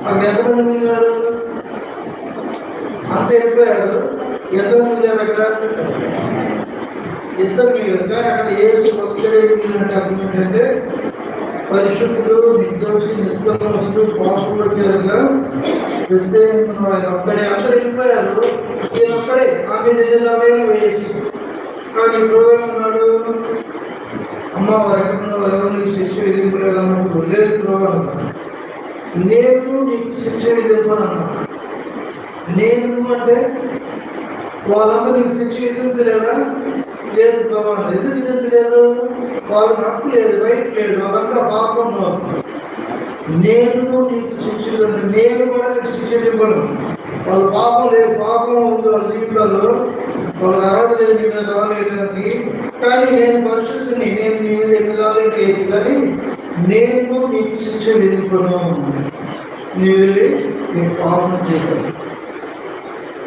అక్కడ ఎంతమంది మిగిలారు అంత వెళ్ళిపోయారు ఎంతమంది మిగిలారు అక్కడ? ఇద్దరు మిగిలారు కానీ అక్కడ ఏసు ఒక్కడే మిగిలినట్టు అర్థం ఏంటంటే పరిశుద్ధులు నిర్దోషి నిష్కర్మస్తులు పాల్గొనగా ప్రత్యేకంగా ఆయన ఒక్కడే. అందరు వెళ్ళిపోయారు. ఈయన ఒక్కడే. ఆమె నిజాలైన వేయచ్చు కానీ ఇప్పుడు ఏమన్నాడు అమ్మ వారి ఎక్కడ ఎవరు? నీకు శిక్ష విధింపలేదు అన్నప్పుడు లేదు ప్రభు అన్నారు నేను నీకు శిక్షణ విధింపను నేను అంటే వాళ్ళందరూ నీకు శిక్ష విధించలేదా? లేదు ప్రమాదం అన్నాడు. ఎందుకు విధించలేదు? వాళ్ళకి హక్కు లేదు రైట్ లేదు వాళ్ళంతా పాపం నేను నీకు శిక్ష నేను కూడా నీకు శిక్ష ఇవ్వను వాళ్ళ పాపం లేదు పాపం ఉంది వాళ్ళ జీవితాల్లో. వాళ్ళ అర్హత లేదు నీ మీద రాలేడానికి కానీ నేను పరిస్థితిని నేను నీ మీద ఎన్ని రాలేదు కానీ నేను నీకు శిక్ష నీ వెళ్ళి నీ పాపం చేయగలరు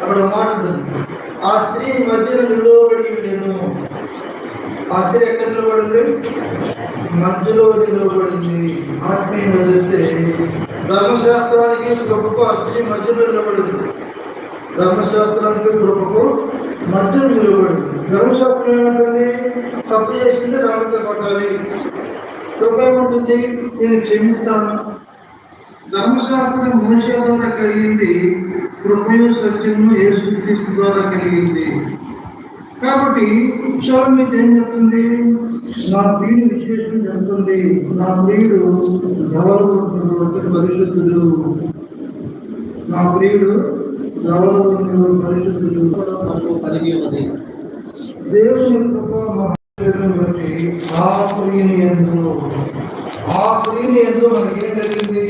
అక్కడ మాట్లాడుతుంది ఆ స్త్రీ మధ్యలో నిలవబడి ఉండేను. ఆ స్త్రీ ఎక్కడ నిలబడింది? మధ్యలో నిలవబడింది ఆత్మీయ నిలిస్తే ధర్మశాస్త్రానికి కృపకు ఆ స్త్రీ మధ్యలో నిలబడింది. ధర్మశాస్త్రానికి కృపకు మధ్యలో నిలబడింది. ధర్మశాస్త్రం ఏమంటుంది? తప్పు చేసింది రాళ్ళతో పట్టాలి కృప నేను క్షమిస్తాను. ధర్మశాస్త్రం మనుష్య ద్వారా కలిగింది కృపయు సత్యము యేసుక్రీస్తు ద్వారా కలిగింది. కాబట్టి చూడండి మీద ఏం చెప్తుంది? నా ప్రియుడు విశేషం చెప్తుంది. నా ప్రియుడు ధవలవంతుడు అంటే పరిశుద్ధుడు. నా ప్రియుడు ధవలవంతుడు పరిశుద్ధుడు. కలిగి ఉన్నది దేవుని కృప బట్టి ఆ ప్రియుని ఎందు. ఆ ప్రియుని ఎందు మనకి జరిగింది?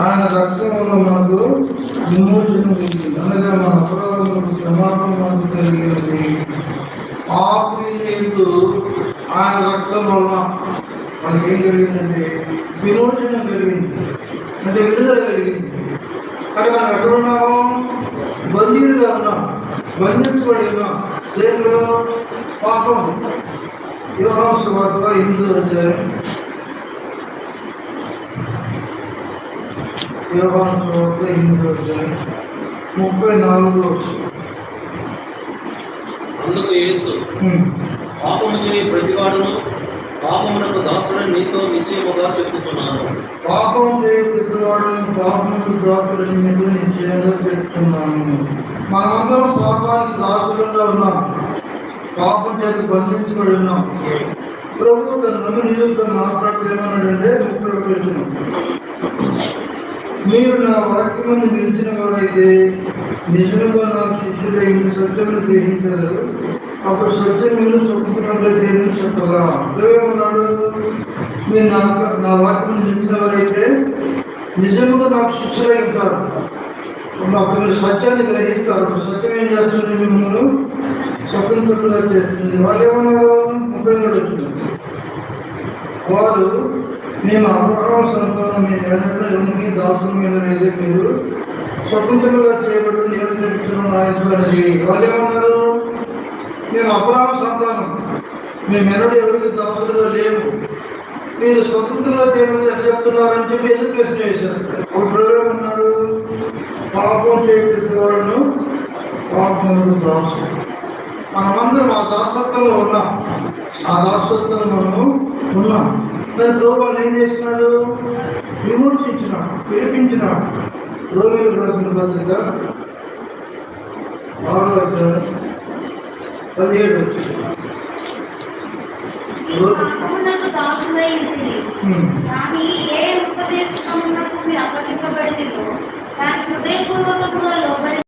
ఆయన రక్తంలో మనకు విమోచన జరిగింది అనగా మన అపరాధములకు క్షమాపణ మనకు కలిగినది. ఆ ప్రియుని ఎందు ఆయన రక్తం వల్ల మనకేం జరిగిందంటే విమోచన జరిగింది. అంటే విడుదల కలిగింది అంటే మనం ఎక్కడ ఉన్నాము? బందీలుగా ఉన్నాం. బంధించబడి ఉన్నాం. దేంట్లో పాపం. యోహాను సువార్త ఎనిమిది అధ్యాయం యోహాను సువార్త ఎనిమిది అధ్యాయం ముప్పై నాలుగు అందుకు యేసు. పాపము చేయని ప్రతివాడును పాపమునకు దాసుడని నీతో నిశ్చయముగా చెప్పుతున్నాను పాపం చేయవాడు పాపములకు దాసులని మీద నిశ్చయంగా చెప్తున్నాను మనమందరం పాపానికి దాసులుగా ఉన్నాం. పాపం చేత బంధించబడి ఉన్నాం. ప్రభు తన నమ్మి నిలుస్తూ మాట్లాడుతూ ఏమన్నాడంటే ముప్పై వచ్చిన మీరు నా వాక్యమును నిలిచిన వారైతే నిజముగా నా శిష్యులు ఇంటి సత్యములు గ్రహించారు అప్పుడు సత్యములు స్వతంత్రంగా దేని చెప్పగా. ఏమన్నాడు? మీరు నా నా వాక్యమును నిలిచిన వారైతే నిజముగా నాకు శిష్యులై ఉంటారు. అప్పుడు మీరు సత్యాన్ని గ్రహిస్తారు. సత్యం ఏం చేస్తుంది మిమ్మల్ని? స్వతంత్రులుగా చేస్తుంది. వాళ్ళు ఏమన్నారు ముప్పై మూడు వారు మేము అబ్రహాం సంతానం మీ ఎన్నడూ ఎవరికి దాసులు మీద మీరు స్వతంత్రంగా చేయబడిన నేను చెప్తున్నాను నాయకులని వాళ్ళు ఏమన్నారు మేము అబ్రహాం సంతానం మేము మెదడు ఎవరికి దాసులుగా లేవు మీరు స్వతంత్రంగా చేయబడి ఎట్లా చెప్తున్నారని చెప్పి ఎదురు ప్రశ్న వేశారు అప్పుడు ఉన్నారు. పాపం చేయబడి వాళ్ళను పాపం దాసులు మనమందరం ఆ దాసత్వంలో ఉన్నాం. ఆ దాసత్వంలో మనము ఉన్నాం. మరి ప్రభుత్వం ఏం చేసినాడు విమోచించినాడు పిలిపించినాడు రోమిలు రాసిన పత్రిక ఆరో పదిహేడు ఏ ఉపదేశమునకు మీరు దాని లోబడి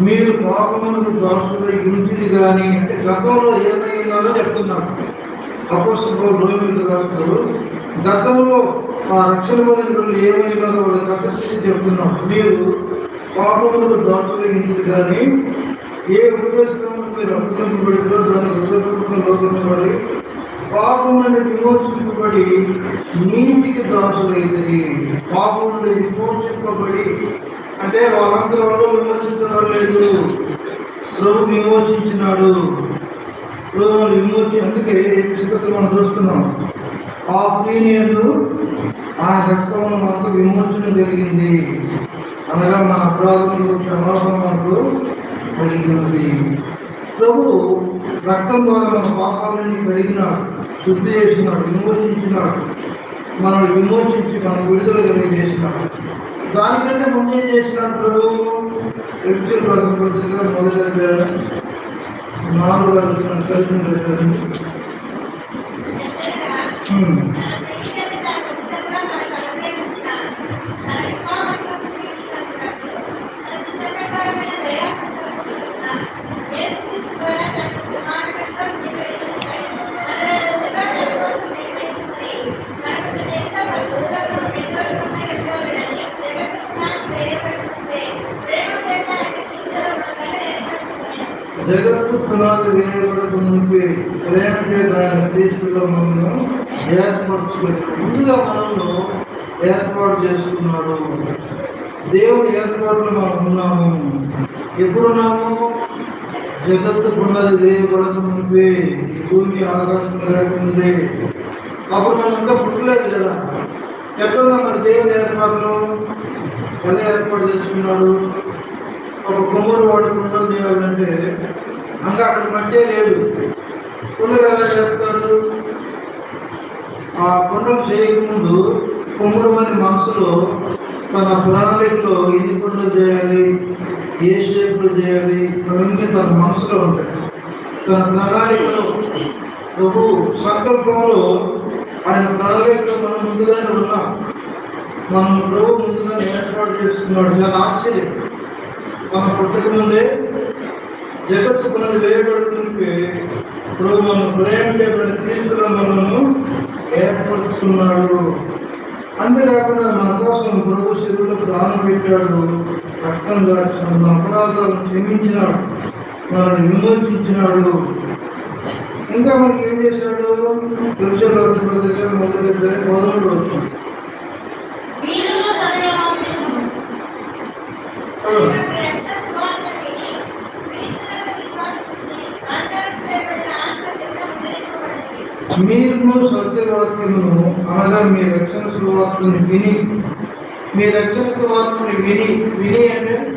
మీరు పాపములకు దాసులై ఉంటుంది కానీ అంటే గతంలో ఏమైనాలో చెప్తున్నారు అపోస్తులు రోమిలకు రాస్తారు గతంలో ఆ రక్షణ పొందిన ఏమైనారో వాళ్ళ గత చెప్తున్నాం మీరు పాపములకు దాసులై ఉంటుంది కానీ ఏ ఉద్దేశంలో మీరు అప్పగింపబడిందో దాని హృదయపూర్వకంగా లోపడి పాపం నుండి విమోచింపబడి నీతికి దాసులైంది పాపం నుండి విమోచింపబడి అంటే వాళ్ళందరూ విమోచించడం లేదు? ప్రభు విమోచించినాడు. ప్రభు విమోచి అందుకే పుస్తకం మనం చూస్తున్నాం. ఆ ప్రీనియందు ఆ రక్తంలో మనకు విమోచన జరిగింది. అనగా మన అపరాధములు క్షమాపణ మనకు కలిగినది. ప్రభు రక్తం ద్వారా మన పాపాలని కడిగినాడు శుద్ధి చేసినాడు విమోచించినాడు. మనల్ని విమోచించి మనం విడుదల కలిగజేసినాడు. దానికంటే ముందు ఏం చేసినట్టు ప్రభు ఎపిసోడ్ మొదటి నాలుగు వరకు జగత్తు పునాది వేయబడక మునిపే ప్రేమ చేత ఆయన క్రీస్తులో మనము ముందుగా మనము ఏర్పాటు చేసుకున్నాడు. దేవుని ఏర్పాటులో మనం ఉన్నాము. ఎప్పుడున్నాము జగత్తు పునాది వేయబడక మునిపే ఈ భూమి ఆకాశం లేకుండే అప్పుడు మనం ఇంకా పుట్టలేదు కదా. ఎట్లున్నా మరి దేవుని ఏర్పాటులో? ఎలా ఏర్పాటు చేసుకున్నాడు? ఒక కొమ్మరు వాడు కుండలు చేయాలంటే ఇంకా అక్కడ మట్టే లేదు. పుల్లలు ఎలా చేస్తారు ఆ కుండలు చేయకముందు కొమ్మూరు మంది మనసులో తన ప్రణాళికలో ఎన్ని కుండలు చేయాలి ఏ షేప్లో చేయాలి అవన్నీ తన మనసులో ఉంటాయి. తన ప్రణాళికలో ప్రభు సంకల్పంలో ఆయన ప్రణాళికలో మనం ముందుగానే ఉన్నాం. మనం ప్రభు ముందుగానే ఏర్పాటు చేసుకున్నాడు. చాలా ఆశ్చర్యం. మన పుట్టక ముందే జగత్తు పునది వేయబడుతుంటే ఇప్పుడు మనం ప్రేమించబడిన క్రీస్తులో మనము ఏర్పరుచుకున్నాడు. అంతేకాకుండా మన కోసం ప్రభు శివుడు ప్రాణం పెట్టాడు. రక్తం దాచిన మన అపరాధాలను క్షమించినాడు. మనల్ని విమోచించినాడు. ఇంకా మనకి ఏం చేశాడు? పురుషుల మొదటి మొదలు వచ్చింది మీ రక్షణ సువార్తను విని మీ రక్షణ సువార్తను విని విని అంటే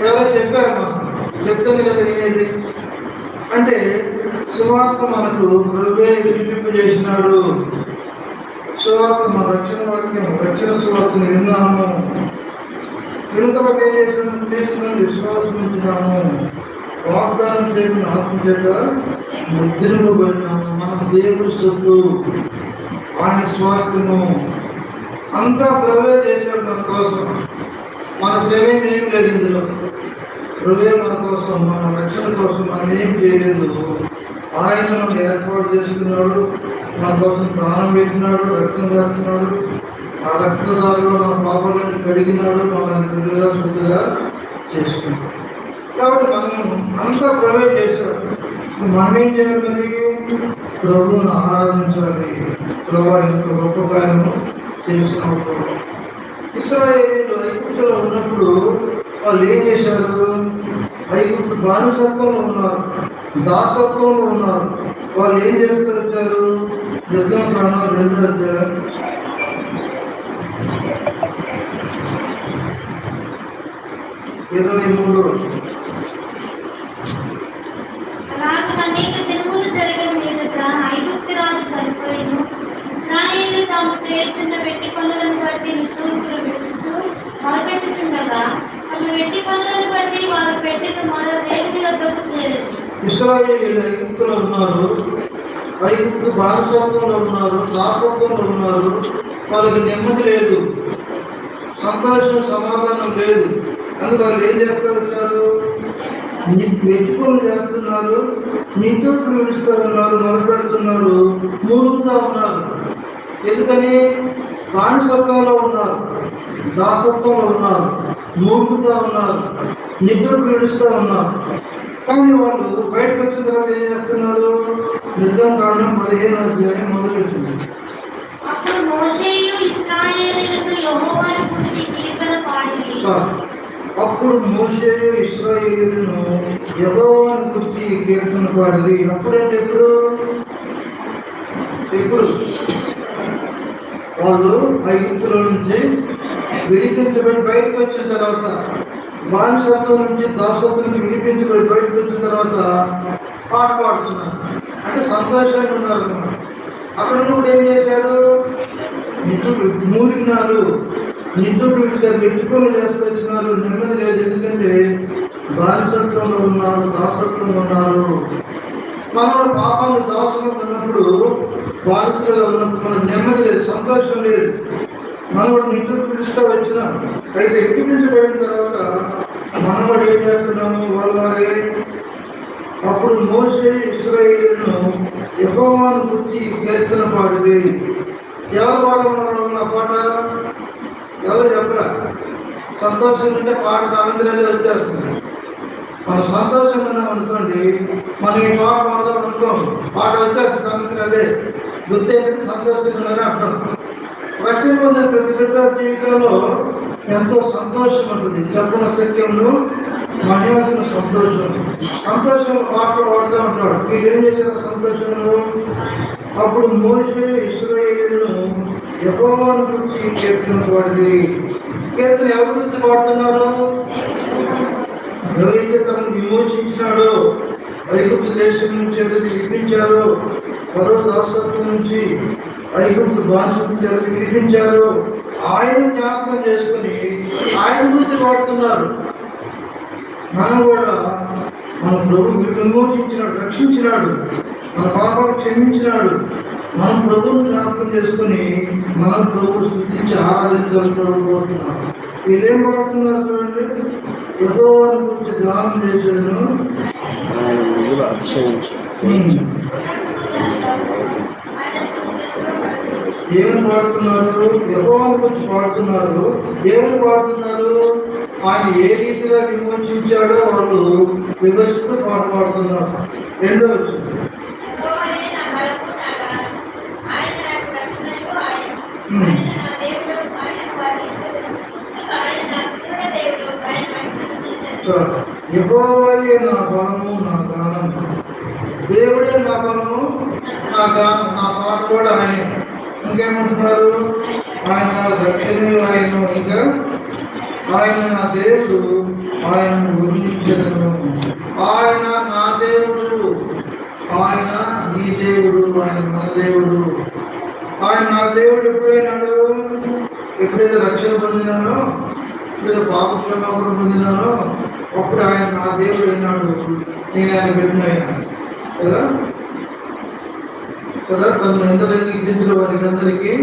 ఎవరో చెప్పారు మాకు? చెప్తుంది కదా వినేది. అంటే సువార్త మనకు ప్రభువే వినిపింపు చేసినాడు సువార్త మన రక్షణ వాక్యం రక్షణ సువార్తను విన్నాము. వినుతలకు ఏం చేసినాము విశ్వాసం ఉంచున్నాము వాగ్దానం చేసిన ఆత్మ చేత ముద్రింపబడినాము మనం దేవుడు సొత్తు. ఆయన స్వాస్థ్యము అంతా ప్రభే చేశాడు మన కోసం. మన ప్రమేయం ఏం లేదు ఇందులో. ప్రభే మన కోసం మన రక్షణ కోసం మనం ఏం చేయలేదు. ఆయన మనం ఏర్పాటు చేసుకున్నాడు మన కోసం దానం పెట్టినాడు రక్తం చేస్తున్నాడు ఆ రక్తదారులో మన పాపాలను కడిగినాడు మనల్ని విడుదల శుద్ధిగా చేసుకున్నాడు. కాబట్టి మనం అంతా ప్రభే చేశాడు మనం ఏం చేయాలి మరి ప్రభువును ఆరాధించాలి. ప్రభు ఇంత గొప్ప కార్యము చేసినప్పుడు. ఇస్రాయేలీలు ఐగుప్తులో ఉన్నప్పుడు వాళ్ళు ఏం చేశారు? ఐగుప్తు బానిసత్వంలో ఉన్నారు దాసత్వంలో ఉన్నారు. వాళ్ళు ఏం చేస్తూ వచ్చారు? యుద్ధం కాలం రెండు అధ్యాయం ఇరవై మూడు నాకు అనేక దినములు జరిగిన మీదట ఐగుప్తు రాజు చనిపోయిను ఇస్రాయేలు తాము చేర్చున్న వెట్టి పనులను బట్టి నిట్టూర్పులు విడుచుచు మొరపెట్టుచుండగా అవి వెట్టి పనులను బట్టి వారు పెట్టిన మరో దేవుని వద్దకు చేరదు ఇస్రాయేలీలు ఐగుప్తులో ఉన్నారు. ఐగుప్తు భాగస్వామ్యంలో ఉన్నారు. దాసత్వంలో ఉన్నారు. వాళ్ళకి నెమ్మది లేదు. సంభాషణ సమాధానం లేదు. అందుకు వాళ్ళు ఏం చేస్తారు వెతుకులు చేస్తున్నారు. నిట్టూర్పులు విడుస్తూ ఉన్నారు మొదలుపెడుతున్నారు మూలుగుతూ ఉన్నారు. ఎందుకని? బానిసత్వంలో ఉన్నారు. దాసత్వంలో ఉన్నారు. మూలుగుతూ ఉన్నారు. నిద్రకు విడుస్తూ ఉన్నారు. కానీ వాళ్ళు బయటకు వచ్చిన తర్వాత ఏం చేస్తున్నారు? నిద్ర కారణం పదిహేను అధ్యాయం కీర్తన పాడిరి అప్పుడు మోసే ఇస్రాయేలును యెహోవాను గురించి కీర్తన పాడింది. అప్పుడంటే ఎప్పుడు? ఎప్పుడు వాళ్ళు ఐగుప్తులో నుంచి విడిపించబడి బయటకు వచ్చిన తర్వాత బానిసత్వం నుంచి దాసత్వం నుంచి విడిపించబడి తర్వాత పాట పాడుతున్నారు. అంటే సంతోషంగా ఉన్నారు. అక్కడ కూడా ఏం చేశారు? నిధులు మూలినారు. నిధులు విడిచారు చేస్తున్నారు చేసుకొచ్చినారు నెమ్మది లేదు. ఎందుకంటే బానిసత్వంలో ఉన్నారు దాసత్వంలో ఉన్నారు. మనం పాపాలు దాసులు ఉన్నప్పుడు బానిసలుగా ఉన్నప్పుడు మనకు నెమ్మది లేదు సంతోషం లేదు. మనవాడు నిధులు పిలుస్తూ వచ్చినాం అయితే ఎక్కిపించబడిన తర్వాత మనవాడు ఏం చేస్తున్నాము? వాళ్ళ అప్పుడు మోసే ఇస్రాయిలను యహోవాను గురించి కీర్తన పాడింది. ఎవరు పాడమన్నారు ఆ పాట? ఎవరు చెప్పరా? సంతోషం ఉంటే పాట సాయంత్రం వచ్చేస్తుంది. మనం సంతోషంగా ఉన్నాం అనుకోండి మనం ఈ పాట పాడదాం అనుకోం పాట వచ్చేస్తుంది సాయంత్రం అదే. గుర్తు ఏంటంటే సంతోషంగా ఉన్నారని అర్థం. రక్షణ పొందిన ప్రతి బిడ్డ జీవితంలో ఎంతో సంతోషం ఉంటుంది. చెప్పిన సత్యంలో మహిళకు సంతోషం సంతోషం పాట వాడుతూ ఉంటాడు. మీరు ఏం చేశారు సంతోషంలో? అప్పుడు మోసే ఇస్రాయేలును యెహోవాను గురించి కీర్తన పాడింది కీర్తన ఎవరి గురించి పాడుతున్నారు ఎవరైతే తమను విమోచించినాడో రైతు దేశం నుంచి ఎవరైతే విడిపించారో మరో దాసత్వం నుంచి ఐగుప్తు ఎవరైతే విడిపించారో ఆయన జ్ఞాపకం చేసుకుని ఆయన గురించి పాడుతున్నారు మనం కూడా మన ప్రభు విమోచించినాడు రక్షించినాడు. మన పాపాలు క్షమించినాడు. మనం ప్రభువును జ్ఞాపకం చేసుకుని మనం ప్రభువు స్థుతించి ఆరాధించాలనుకుంటున్నాం వీళ్ళేం పడుతున్నారు చూడండి? ఎంతో గురించి ధ్యానం చేశాను. ఏమని పాడుతున్నారు యహోవాను గురించి పాడుతున్నారు ఏమని పాడుతున్నారు ఆయన ఏ రీతిగా విమోచించాడో వాళ్ళు వివరిస్తూ పాట పాడుతున్నారు. రెండో వచ్చింది. యహోవాయే నా బలము నా గానం దేవుడే నా బలము నా గానం నా పాట కూడా ఆయనే. ఇంకేమంటున్నారు? ఆయన నా రక్షణ ఆయన ఇంకా ఆయన నా దేవుడు ఆయనను వర్ణించదను ఆయన నా దేవుడు. ఆయన నీ దేవుడు ఆయన మన దేవుడు. ఆయన నా దేవుడు ఎప్పుడైనాడు? ఎప్పుడైతే రక్షణ పొందినానో ఎప్పుడైతే పాపక్షమాపణ పొందినానో అప్పుడు ఆయన నా దేవుడు అయినాడు. నేను ఆయన పెట్టినాయన కదా? కదా తను ఎంత ఇచ్చిన వారికి అందరికీ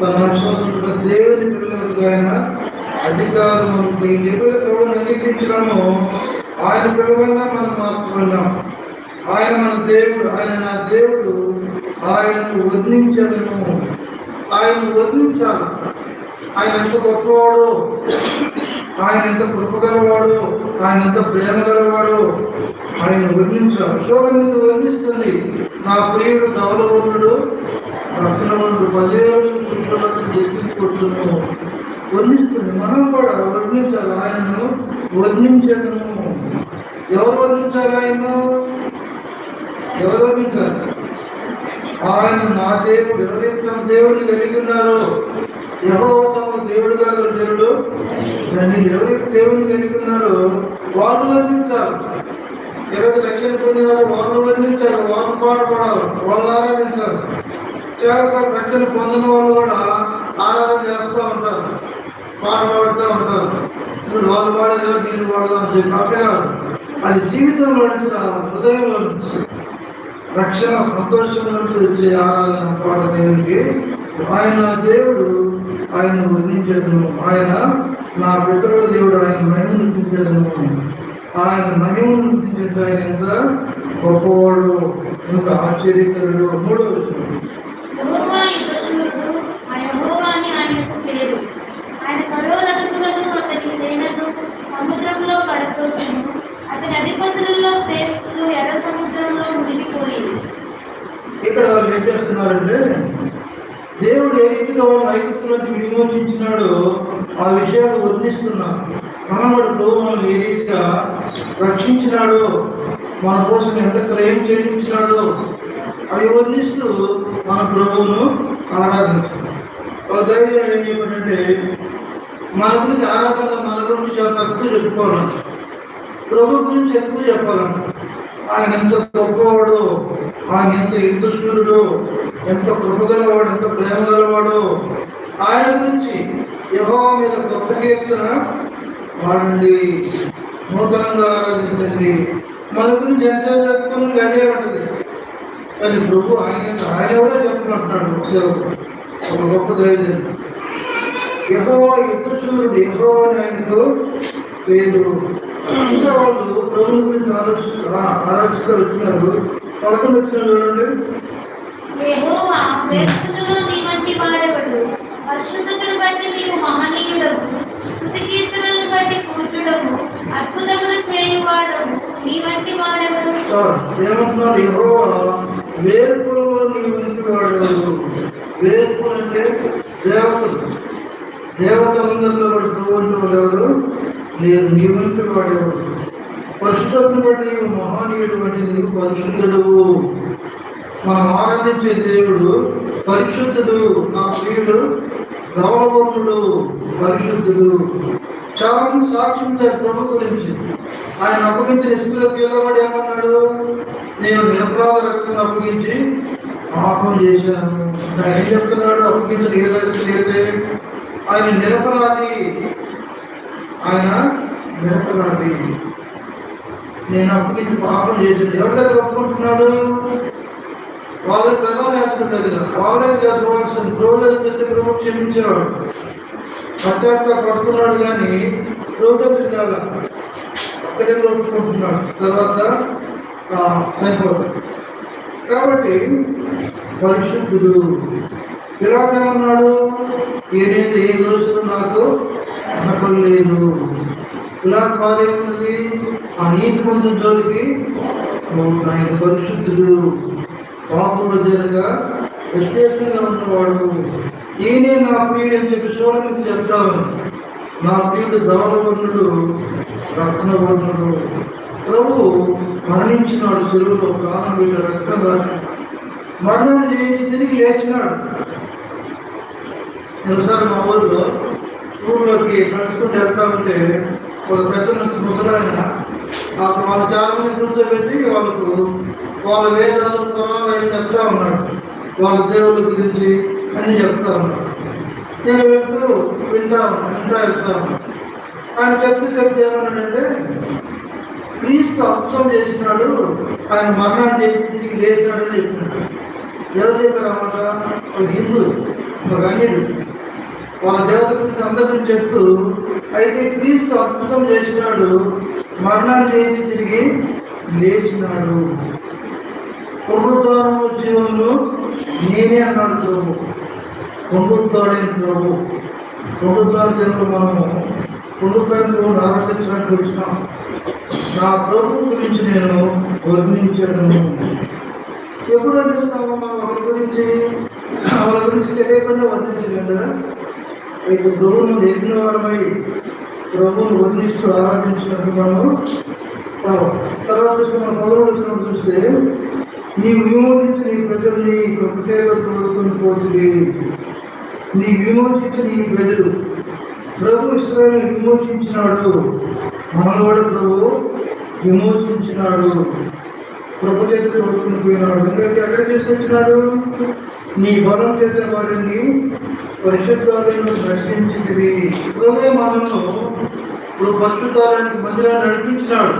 తన దేవుని పిల్లలకు ఆయన అధికారం ఉంది. నిపుణులు ప్రభువుని ఆయన పిల్లలుగా మనం మార్చుకున్నాం. ఆయన మన దేవుడు ఆయన నా దేవుడు ఆయనను వర్ణించడము. ఆయనను వర్ణించాలి. ఆయన ఎంత గొప్పవాడు ఆయన ఎంత కృపగలవాడు ఆయన ఎంత ప్రేమ గలవాడు ఆయన వర్ణించాలి శోకం మీద వర్ణిస్తుంది నా ప్రియుడు గౌరవనుడు రక్షణవంతుడు పదివేలు కృష్ణపతి ఎత్తిపోతున్నాము వర్ణిస్తుంది. మనం కూడా వర్ణించాలి. ఆయనను వర్ణించను ఎవరు వర్ణించాలి ఆయన ఎవరు వర్ణించాలి? ఆయన నా దేవుడు. ఎవరైతే దేవుడు కలిగి ఉన్నారో ఎవరో దేవుడు కాదు దేవుడు దాన్ని ఎవరైతే దేవుడిని కలిగి ఉన్నారో వాళ్ళు వర్ణించాలి. ఎవరైతే రక్షణ పొందినారో వాళ్ళు వర్ణించాలి వాళ్ళు పాడుపడాలి వాళ్ళు ఆరాధించారు చాలా లక్షలు పొందిన వాళ్ళు కూడా ఆరాధన చేస్తూ ఉంటారు పాట పాడుతూ ఉంటారు. ఇప్పుడు వాళ్ళు పాడేదో నీళ్ళు పాడదాం అని చెప్పి అట్టే కాదు. అది జీవితంలో నడిచిన హృదయంలో రక్షణ సంతోషం నుంచి వచ్చే ఆరాధన పాట దేవుడికి ఆయన దేవుడు ఆయన వర్ణించడము ఆయన నా పితరుడు దేవుడు ఆయన మహిమను చూపించడము ఆయన మహిమను చూపించడం ఆయన ఎంత గొప్పవాడు ఇంకా ఆశ్చర్యకరుడు మూడో ఇక్కడ వాళ్ళు ఏం చేస్తున్నారంటే దేవుడు ఏ రీతిగా వాళ్ళు ఐగుప్తులను విమోచించినాడో ఆ విషయాలు వర్ణిస్తున్నారు. మనవాడు మనల్ని ఏ రీతిగా రక్షించినాడో. మన కోసం ఎంత క్రయం చెల్లించినాడో అవి వర్ణిస్తూ మన ప్రభువును ఆరాధించారు ఒక దైవం ఏం చెప్పాడంటే మన గురించి ఆరాధన మన గురించి చాలా తక్కువ చెప్పుకోవాలంట. ప్రభు గురించి ఎక్కువ చెప్పాలంట. ఆయన ఎంత గొప్పవాడు ఆయన ఎంత ఇంద్రుడు ఎంత కృపగలవాడు ఎంత ప్రేమ గలవాడు ఆయన గురించి యహో మీద కొత్త కీర్తన వాడండి. నూతనంగా ఆరాధించండి మన గురించి ఎంత చెప్పుకుని అదే ఉంటుంది. కానీ ప్రభు ఆయన ఆయన కూడా చెప్పుకుంటున్నాడు సేవకు ఒక గొప్ప దైవం ఎహో ఇతరుడు ఎహో అని ఆయనకు పేరు ఇంకా వాళ్ళు ప్రభుల గురించి ఆలోచి ఆలోచిస్తూ వచ్చినారు. పదకొండు వచ్చిన చూడండి పరిశుద్ధతను బట్టి నీవు మహనీయుడవు. స్తుతి కీర్తనలను బట్టి కూర్చుడవు అద్భుతములు చేయువాడవు నీ వంటి వాడెవడు? ఆ, వేర్పులలో వేర్పులు అంటే దేవతలు. దేవతలందరిలో వంటి ప్రభుత్వం నేను నీ వంటి వాడేవాడు. పరిశుద్ధతను బట్టి నీవు మహానీయుడు బట్టి నీవు పరిశుద్ధుడు మనం ఆరాధించే దేవుడు పరిశుద్ధుడు. నా ప్రియుడు గౌరవముడు పరిశుద్ధుడు. చాలా సాక్ష్యం లేదు ప్రభు గురించి ఆయన అప్పగించిన ఇసుకలో పిల్లవాడు ఏమన్నాడు? నేను నిరపరాధ రక్తం అప్పగించి పాపం చేశాను. ఆయన ఏం చెప్తున్నాడు? అప్పగించిన ఏ రక్తం ఆయన నిరపరాధి. ఆయన నిరపరాధి. నేను అప్పగించి పాపం చేశాను. ఎవరి దగ్గర ఒప్పుకుంటున్నాడు? వాళ్ళ ప్రధాన యాత్ర దగ్గర వాళ్ళే జరపవలసిన రోజులు పెద్ద ప్రభు క్షమించేవాడు. పశ్చాత్త పడుతున్నాడు కానీ రోజు కాదు అక్కడే ఒప్పుకుంటున్నాడు తర్వాత ఆ, చనిపోతాడు కాబట్టి పరిశుద్ధుడు పిలాకేమన్నాడు ఏదైతే ఏ రోజు నాకు నకలు లేదు. ఇలా పారేమున్నది ఆ నీతి ముందు జోలికి ఆయన పరిశుద్ధుడు పాపముల జరగా ప్రత్యేకంగా ఉన్నవాడు. ఈయనే నా ప్రియుడు అని చెప్పి చూడడానికి చెప్తాను. నా ప్రియుడు ధవలవర్ణుడు రత్నవర్ణుడు ప్రభు మరణించినాడు చెరువులో ప్రాణం వీళ్ళ రక్తం దాచి మరణాన్ని చేసి తిరిగి లేచినాడు. ఒకసారి మా ఊళ్ళో ఊళ్ళోకి నడుచుకుంటూ వెళ్తా ఉంటే ఒక పెద్ద మనిషి ముసలాయన ఆ వాళ్ళ చాలా మంది కూర్చోబెట్టి వాళ్ళకు వాళ్ళ వేదాలు పొలాలు అని చెప్తా ఉన్నాడు. వాళ్ళ దేవుళ్ళ గురించి అని చెప్తా ఉన్నాడు నేను వెళ్తూ వింటా వింటా వెళ్తాను ఉన్నాను ఆయన చెప్తూ చెప్తే ఏమన్నాడంటే క్రీస్తు అర్థం చేసినాడు ఆయన మరణాన్ని చేసి తిరిగి లేచినాడని చెప్పినాడు ఎవరు చెప్పారన్నమాట ఒక హిందూ ఒక అన్యుడు వాళ్ళ దేవత గురించి అందరి గురించి చెప్తూ అయితే క్రీస్తు అద్భుతం చేసినాడు మరణాన్ని చేసి తిరిగి లేచినాడు. పునరుద్ధారము జీవులు నేనే అన్నాడు ప్రభు. పునరుద్ధారైన ప్రభు. పునరుద్ధార జీవులు మనము. పునరుద్ధారంలో ఆలోచించినట్టు వచ్చినాం నా ప్రభు గురించి నేను వర్ణించాను. ఎప్పుడు అందిస్తాము మనం ఒకరి గురించి వాళ్ళ గురించి తెలియకుండా వర్ణించగలరా అయితే ప్రభువును ఎరిగిన వారమై ప్రభువును వర్ణిస్తూ ఆరాధించినట్టు మనము. తర్వాత చూస్తే మనం మొదలు వచ్చినప్పుడు చూస్తే నీ విమోచించి నీ ప్రజల్ని కృపేలో తోడుకొని పోతుంది నీ విమోచించి నీ ప్రజలు ప్రభు ఇస్రాయల్ విమోచించినాడు. మనవాడు ప్రభు విమోచించినాడు. ప్రభు చేత కొడుకుని పోయినాడు. ఎందుకంటే ఎక్కడ తీసుకొచ్చినాడు? నీ బలం చేత వారిని పరిశుద్ధాలను రక్షించింది ప్రభువే మనను ఇప్పుడు పరిశుద్ధాలయానికి మందిరాన్ని నడిపించినాడు.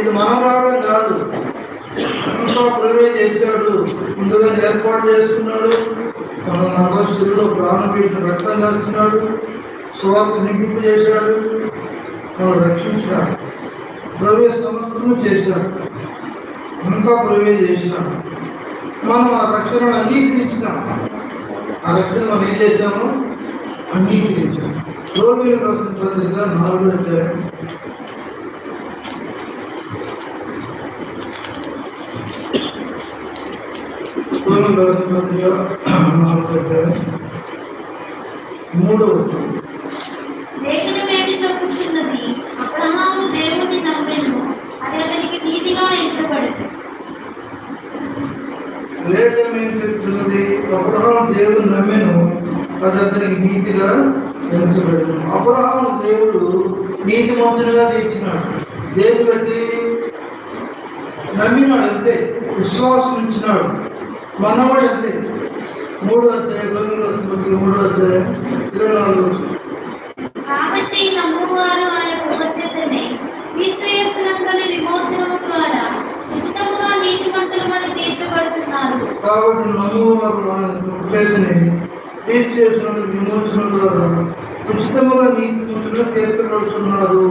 ఇది మనం రావడం కాదు. ఇంకా చేశాడు. ముందుగా ఏర్పాటు చేసుకున్నాడు. మన నరకస్తుల్లో ప్రాణం పెట్టిన రక్తం చేస్తున్నాడు సువార్త నింపు చేశాడు. మనం రక్షించాడు. ప్రవేశ సమస్తము చేశాడు. ఇంకా ప్రవేశ చేసినాడు మనం ఆ రక్షణను అంగీకరించినాం. ఆ రక్షణ మనం ఏం చేశాము? అంగీకరించాం. రోగులు రాసిన నాలుగు అధ్యాయం రోగులు రాసిన పత్రిక నాలుగు అధ్యాయం మూడో వచనం. లేఖనమేమి చెప్పుచున్నది అబ్రహాము దేవుణ్ణి నమ్మెను అది అతనికి నీతిగా మూడు లేఖనం ఏం చెప్తున్నది అబ్రహాం దేవుడు నమ్మెను. అది అతనికి నీతిగా ఎంచబడింది అబ్రహాం దేవుడు నీతి మంతులుగా తీర్చినాడు. దేని బట్టి నమ్మినాడు అంతే. విశ్వాసం ఉంచినాడు. మనవాడు అంతే. మూడో అధ్యాయం తొమ్మిది వచ్చిన మూడో అధ్యాయం ఇరవై నాలుగు. కాబట్టి నమ్మువారు ఆయన కృప చేతనే క్రీస్తు యేసునందుని విమోచనము ద్వారా ఉచితముగా నీతిమంతులమని తీర్చబడుతున్నారు కాబట్టి నమ్మువారు ఆయన తీర్చి చేసిన విమోచన ద్వారా ఉచితముగా నీతిమంతులుగా తీర్చబడుతున్నారు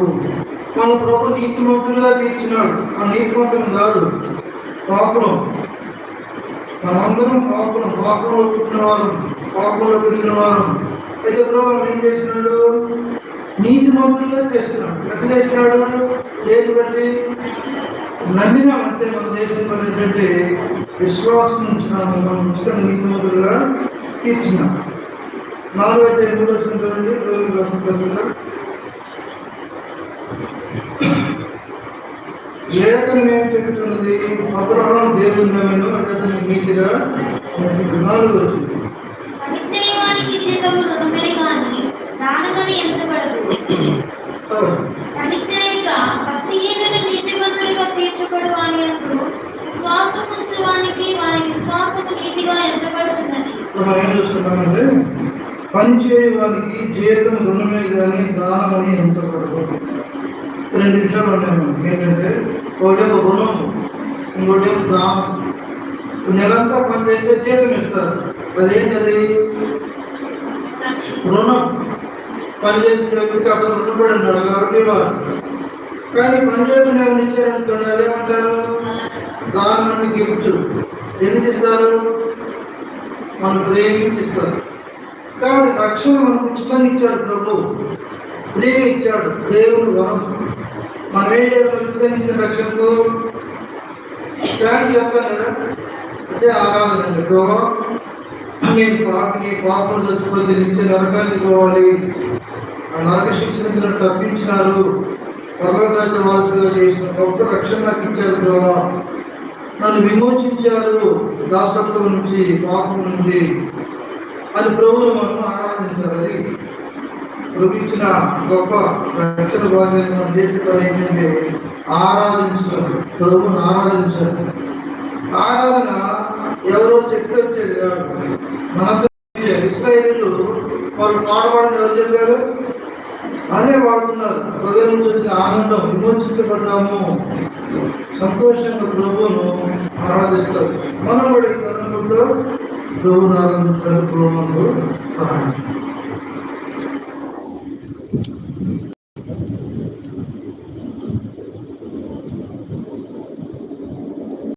మన ప్రభు నీతిమంతులుగా తీర్చినాడు. ఆ నీతిమంతం కాదు. పాపం. మనందరం పాపం పాపంలో పుట్టిన వారు పాపంలో పెరిగిన వారు. అయితే ప్రభావం ఏం చేసినాడు? నీతిమంతులుగా చేస్తున్నాడు. ఎట్లా చేసినాడు? దేని బట్టి నమ్మినామంటే మన దేశం పని విశ్వాసం ఉంచినాము మనం ఉచితంగా నీతిమంతులుగా తీర్చినాం. నాలుగో అధ్యాయం ఎనిమిది వచ్చిన చూడండి దేవుని కోసం చదువుతా. లేఖనం ఏం చెబుతున్నది అబ్రహాం దేవుని నమ్మను అతని నీతిగా ఎంచుకున్నాడు. నాలుగు వచ్చింది పనిచేయవానికి జీతం రుణమే కానీ దానం అని ఎంచబడదు రెండు విషయాలు ఉన్నాయి మనకి. ఏంటంటే ఒకటేమో రుణం ఇంకోటేమో దానం నెలంతా పని చేస్తే జీతం ఇస్తారు. అదేంటది? రుణం. పని చేసిన వ్యక్తికి అతను రుణపడి ఉన్నాడు కాబట్టి వారు కానీ పని చేయకుండా ఏమైనా ఇచ్చారనుకోండి అదేమంటారు? దానం గిఫ్ట్. ఎందుకు ఇస్తారు? మనం ప్రేమించి ఇస్తారు కాబట్టి రక్షణ మనకు ఉచితంగా ఇచ్చాడు ప్రభు. ఫ్రీగా ఇచ్చాడు దేవుడు వరం. మన ఏం చేస్తాం రక్షణకు థ్యాంక్ చెప్తాం కదా అదే ఆరాధన గౌరవం నేను పాపని పాపను చచ్చిపోతే నిత్య నరకానికి పోవాలి. ఆ నరక శిక్షణ తప్పించినారు. భగవద్రాజ్య వారసులుగా చేసిన గొప్ప రక్షణ నాకు ఇచ్చారు నన్ను విమోచించారు దాసత్వం నుంచి పాపం నుంచి. అది ప్రభువును మనం ఆరాధించాలి అది. చూపించిన గొప్ప రక్షణ భాగాన్ని మన ఏంటంటే ఆరాధించడం ప్రభువును ఆరాధించాలి ఆరాధన ఎవరో చెప్తే వచ్చేది కాదు మనందరూ ఇస్రాయేలీలు వాళ్ళు పాడబడని ఎవరు చెప్పారు? అదే వాడుతున్నారు. హృదయం నుంచి ఆనందం విమోచించబడ్డాము. సంతోషంగా ప్రభువును ఆరాధిస్తారు. మనం కూడా ఈ తరంలో ప్రభువును ఆరాధించడానికి ప్రభువును